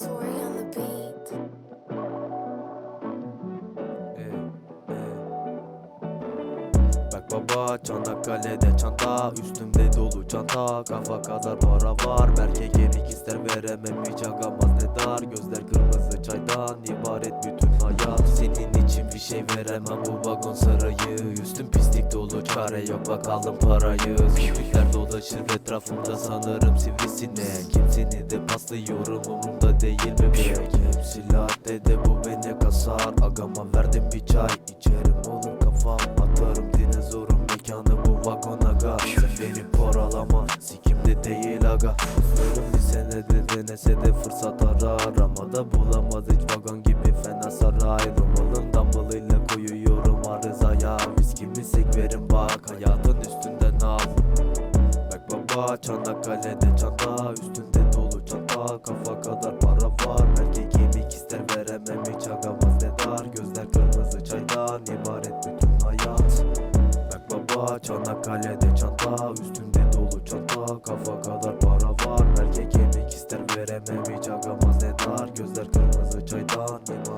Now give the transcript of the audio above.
beat. Bak baba Çanakkale'de çanta Üstümde dolu çanta. Kafa kadar para var Belki kemik ister veremem hiç agamaz ne dar. Gözler kırmızı çaydan ibaret bütün hayat. Senin için bir şey veremem bu vagon sarayı. Üstüm pislik dolu çare yok bakalım parayı. Zübükler dolaşır etrafımda sanırım sivrisinek Kimsini de paslıyorum umurumda değil bebek Hepsi latte de bu beni kasar. Agama verdim bir çay içerim olur kafam. Atarım dinozorum mekanı bu vagon aga Sen beni poralama sikimde değil aga. Dostlarım bir senede denese de fırsat arar. Ama da bulamaz hiç vagon gibi fena saray. Romalın dumbbellıyla koyuyorum arızaya Viskimi sek verin bak. Hayatın üstünden al. Bak baba Çanakkale'de çanta Üstünde yalanlardan ibaret bütün hayat. Bak baba Çanakkale'de çanta Üstümde dolu çanta. Kafa kadar para var Belki kemik ister veremem hiç agamaz ne dar. Gözler kırmızı çaydan ibaret.